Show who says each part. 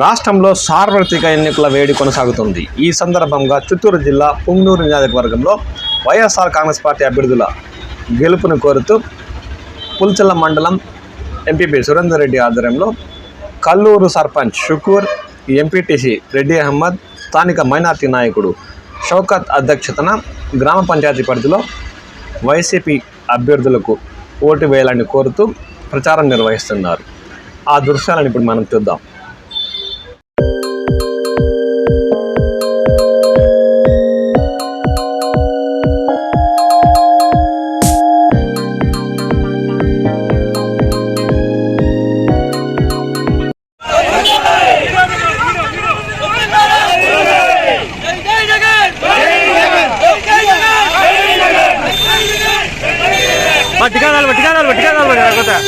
Speaker 1: రాష్ట్రంలో సార్వత్రిక ఎన్నికల వేడి కొనసాగుతుంది. ఈ సందర్భంగా చిత్తూరు జిల్లా పుంగనూరు నియోజకవర్గంలో వైఎస్ఆర్ కాంగ్రెస్ పార్టీ అభ్యర్థుల గెలుపును కోరుతూ పుల్చల మండలం ఎంపీపీ సురేందర్ రెడ్డి ఆధ్వర్యంలో కల్లూరు సర్పంచ్ షుకూర్ ఎంపీటీసీ రెడ్డి అహ్మద్ స్థానిక మైనార్టీ నాయకుడు షౌకత్ అధ్యక్షతన గ్రామ పంచాయతీ పరిధిలో వైసీపీ అభ్యర్థులకు ఓటు వేయాలని కోరుతూ ప్రచారం నిర్వహిస్తున్నారు. ఆ దృశ్యాలను ఇప్పుడు మనం చూద్దాం.
Speaker 2: పట్టుకోవాలి పట్టుకోవాలి పట్టుకోవాలి